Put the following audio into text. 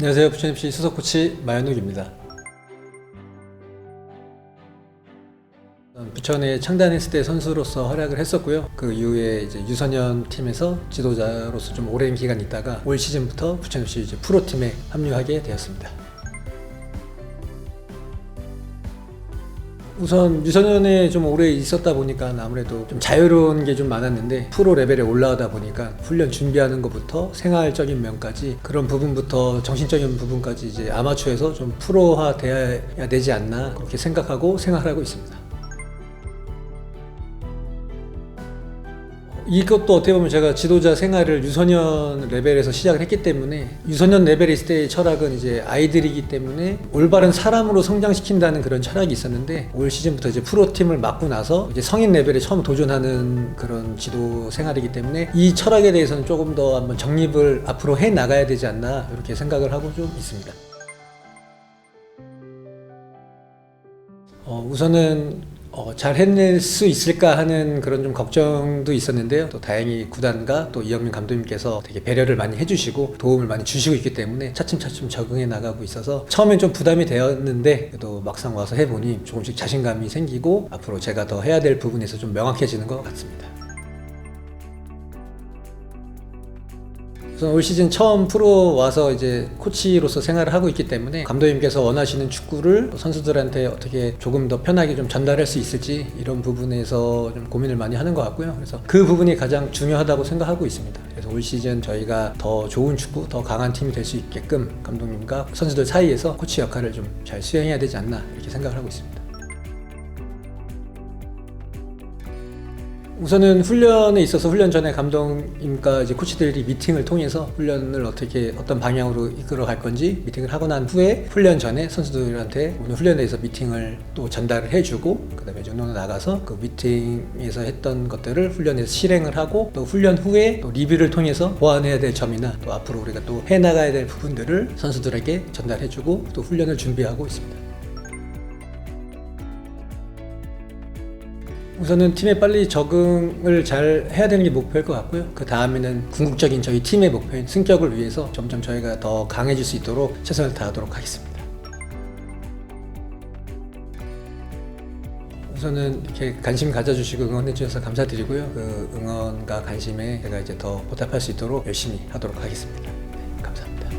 안녕하세요. 부천FC 수석 코치 마현욱입니다. 부천에 창단했을 때 선수로서 활약을 했었고요. 그 이후에 이제 유소년 팀에서 지도자로서 좀 오랜 기간 있다가 올 시즌부터 부천FC 이제 프로팀에 합류하게 되었습니다. 우선 유소년에 좀 오래 있었다 보니까 아무래도 좀 자유로운 게 좀 많았는데 프로 레벨에 올라가다 보니까 훈련 준비하는 것부터 생활적인 면까지 그런 부분부터 정신적인 부분까지 이제 아마추어에서 좀 프로화 돼야 되지 않나 그렇게 생각하고 생활하고 있습니다. 이것도 어떻게 보면 제가 지도자 생활을 유소년 레벨에서 시작을 했기 때문에 유소년 레벨에 있을 때의 철학은 이제 아이들이기 때문에 올바른 사람으로 성장시킨다는 그런 철학이 있었는데 올 시즌부터 이제 프로팀을 맡고 나서 이제 성인 레벨에 처음 도전하는 그런 지도 생활이기 때문에 이 철학에 대해서는 조금 더 한번 정립을 앞으로 해 나가야 되지 않나 이렇게 생각을 하고 좀 있습니다. 어, 우선은 어, 잘 해낼 수 있을까 하는 그런 좀 걱정도 있었는데요. 또 다행히 구단과 또 이영민 감독님께서 되게 배려를 많이 해주시고 도움을 많이 주시고 있기 때문에 차츰차츰 적응해 나가고 있어서 처음엔 좀 부담이 되었는데 그래도 막상 와서 해보니 조금씩 자신감이 생기고 앞으로 제가 더 해야 될 부분에서 좀 명확해지는 것 같습니다. 우선 올 시즌 처음 프로 와서 이제 코치로서 생활을 하고 있기 때문에 감독님께서 원하시는 축구를 선수들한테 어떻게 조금 더 편하게 좀 전달할 수 있을지 이런 부분에서 좀 고민을 많이 하는 것 같고요. 그래서 그 부분이 가장 중요하다고 생각하고 있습니다. 그래서 올 시즌 저희가 더 좋은 축구, 더 강한 팀이 될 수 있게끔 감독님과 선수들 사이에서 코치 역할을 좀 잘 수행해야 되지 않나 이렇게 생각을 하고 있습니다. 우선은 훈련에 있어서 훈련 전에 감독님과 이제 코치들이 미팅을 통해서 훈련을 어떻게 어떤 방향으로 이끌어 갈 건지 미팅을 하고 난 후에 훈련 전에 선수들한테 오늘 훈련에 대해서 미팅을 또 전달을 해주고 그다음에 정론에 나가서 그 미팅에서 했던 것들을 훈련에서 실행을 하고 또 훈련 후에 또 리뷰를 통해서 보완해야 될 점이나 또 앞으로 우리가 또 해 나가야 될 부분들을 선수들에게 전달해주고 또 훈련을 준비하고 있습니다. 우선은 팀에 빨리 적응을 잘 해야 되는 게 목표일 것 같고요. 그 다음에는 궁극적인 저희 팀의 목표인 승격을 위해서 점점 저희가 더 강해질 수 있도록 최선을 다하도록 하겠습니다. 우선은 이렇게 관심 가져주시고 응원해 주셔서 감사드리고요. 그 응원과 관심에 제가 이제 더 보답할 수 있도록 열심히 하도록 하겠습니다. 네, 감사합니다.